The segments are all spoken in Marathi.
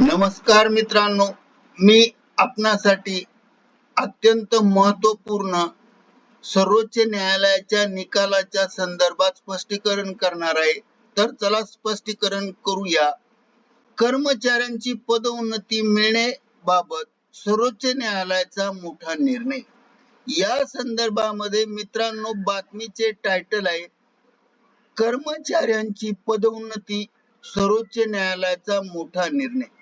नमस्कार मित्रांनो मी आपणासाठी अत्यंत महत्त्वपूर्ण सर्वोच्च न्यायालयाच्या निकालाच्या संदर्भात स्पष्टीकरण करणार आहे. तर चला स्पष्टीकरण करूया. कर्मचाऱ्यांची पदोन्नती मिळण्याबाबत सर्वोच्च न्यायालयाचा मोठा निर्णय. या संदर्भामध्ये मित्रांनो बातमीचे टायटल आहे कर्मचाऱ्यांची पदोन्नती सर्वोच्च न्यायालयाचा मोठा निर्णय.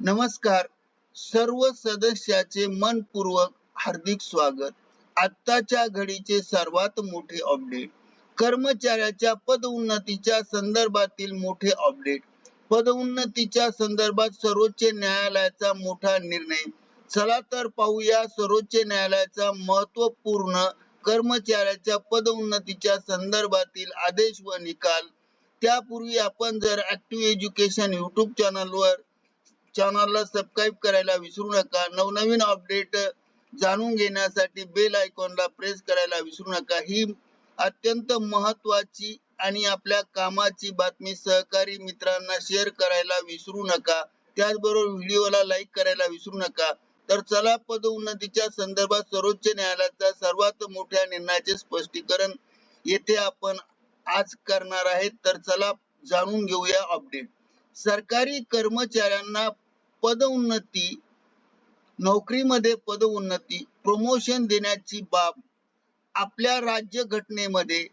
नमस्कार. सर्व सदस्याचे मनपूर्वक हार्दिक स्वागत. आत्ताच्या घडीचे सर्वात मोठे अपडेट. कर्मचाऱ्याच्या पदोन्नतीच्या संदर्भातील मोठे अपडेट. पदोन्नतीच्या संदर्भात सर्वोच्च न्यायालयाचा मोठा निर्णय. चला तर पाहूया सर्वोच्च न्यायालयाचा महत्त्वपूर्ण कर्मचाऱ्याच्या पदोन्नतीच्या संदर्भातील आदेश व निकाल. त्यापूर्वी आपण जर ऍक्टिव्ह एज्युकेशन युट्यूब चॅनलवर चॅनलला सबस्क्राईब करायला विसरू नका. नवनवीन अपडेट जाणून घेण्यासाठी बेल आयकॉनला प्रेस करायला विसरू नका. ही अत्यंत महत्वाची आणि आपल्या कामाची बातमी सहकारी मित्रांना शेअर करायला विसरू नका. त्याचबरोबर व्हिडिओला लाईक करायला विसरू नका. तर चला पदोन्नतीच्या संदर्भात सर्वोच्च न्यायालयाचा सर्वात मोठ्या निर्णयाचे स्पष्टीकरण येथे आपण आज करणार आहेत. तर चला जाणून घेऊया अपडेट सरकारी कर्मचाऱ्यांना पदोन्नती नोकरीमध्ये पदोन्नती प्रमोशन देण्याची बाब आपल्या राज्य घटनेमध्ये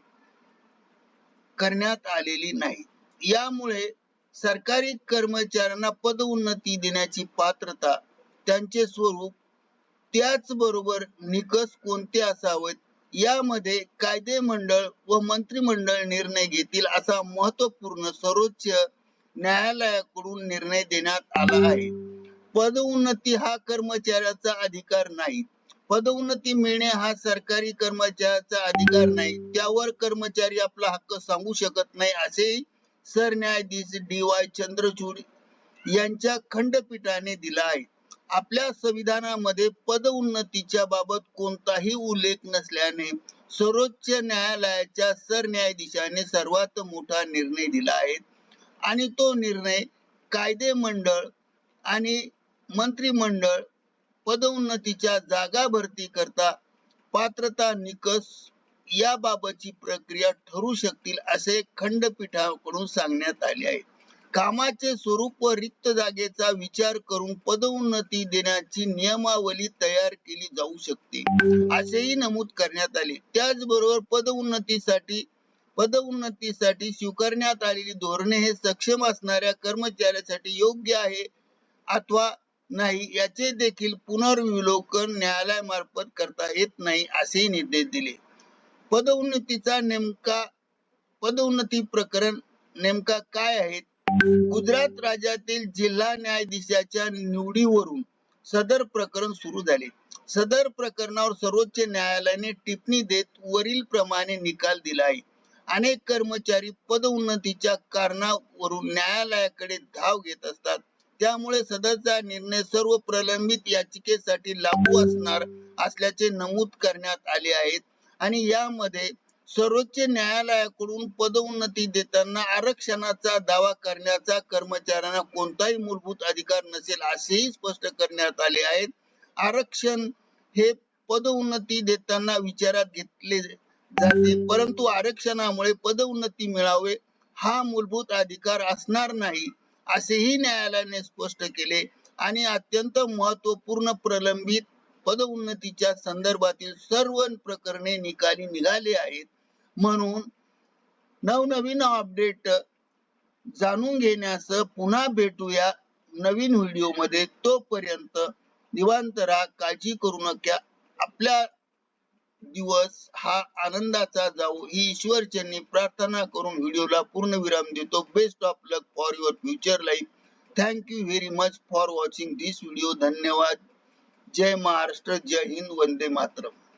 करण्यात आलेली नाही. यामुळे सरकारी कर्मचाऱ्यांना पदोन्नती देण्याची पात्रता त्यांचे स्वरूप त्याचबरोबर निकष कोणते असावेत यामध्ये कायदे मंडळ व मंत्रिमंडळ निर्णय घेतील असा महत्त्वपूर्ण सर्वोच्च न्यायालयाकडून निर्णय देण्यात आला आहे. पदोन्नती हा कर्मचाऱ्याचा अधिकार नाही. पदोन्नती मिळणे हा सरकारी कर्मचाऱ्याचा अधिकार नाही. त्यावर कर्मचारी आपला हक्क सांगू शकत नाही असे सरन्यायाधीश डी वाय चंद्रचूड यांच्या खंडपीठाने दिला आहे. आपल्या संविधानामध्ये पदोन्नतीच्या बाबत कोणताही उल्लेख नसल्याने सर्वोच्च न्यायालयाच्या सरन्यायाधीशाने सर्वात मोठा निर्णय दिला आहे. आणि तो निर्णय कायदे मंडळ आणि मंत्रिमंडळ पदोन्नतीच्या जागा भरती करता पात्रता निकष याबाबतची प्रक्रिया ठरू शकतील असे खंडपीठाकडून सांगण्यात आले आहे. कामाचे स्वरूप व रिक्त जागेचा विचार करून पदोन्नती देण्याची नियमावली तयार केली जाऊ शकते असेही नमूद करण्यात आले. त्याचबरोबर पदोन्नतीसाठी पदोन्नतीसाठी स्वीकारण्यात आलेली धोरणे हे सक्षम असणाऱ्या कर्मचाऱ्यासाठी योग्य आहे अथवा नाही याचे देखील पुनर्विलोकन न्यायालयामार्फत करता येत नाही असे निर्देश दिले. पदोन्नतीचा नेमका पदोन्नती प्रकरण नेमका काय आहेत गुजरात राज्यातील जिल्हा न्यायाधीशाच्या निवडीवरून सदर प्रकरण सुरू झाले. सदर प्रकरणावर सर्वोच्च न्यायालयाने टिप्पणी देत वरील प्रमाणे निकाल दिला आहे. अनेक कर्मचारी पदोन्नतीच्या कारणावरून न्यायालयाकडे धाव घेत असतात. त्यामुळे सदरचा निर्णय सर्व प्रलंबित याचिकेसाठी लागू असणार असल्याचे नमूद करण्यात आले आहेत आणि यामध्ये सर्वोच्च न्यायालयाकडून पदोन्नती देताना आरक्षणाचा दावा करण्याचा कर्मचाऱ्यांना कोणताही मूलभूत अधिकार नसेल असेही स्पष्ट करण्यात आले आहे. आरक्षण हे पदोन्नती देताना विचारात घेतले जाते परंतु आरक्षणामुळे पदोन्नती मिळावे हा मूलभूत अधिकार असणार नाही असेही न्यायालयाने स्पष्ट केले. आणि अत्यंत महत्त्वपूर्ण प्रलंबित पदोन्नतीच्या संदर्भातील सर्व प्रकरणे निकाली निघाले आहेत. म्हणून नवनवीन अपडेट जाणून घेण्यास पुन्हा भेटूया नवीन व्हिडिओमध्ये तोपर्यंत निवांतरा काळजी करू नका. आपल्या दिवस हा आनंदाचा जाऊ ही ईश्वरचरणी प्रार्थना करून व्हिडिओला पूर्ण विराम देतो. Best of luck for your future life thank you very much for watching this video धन्यवाद. जय महाराष्ट्र. जय हिंद. वंदे मातरम.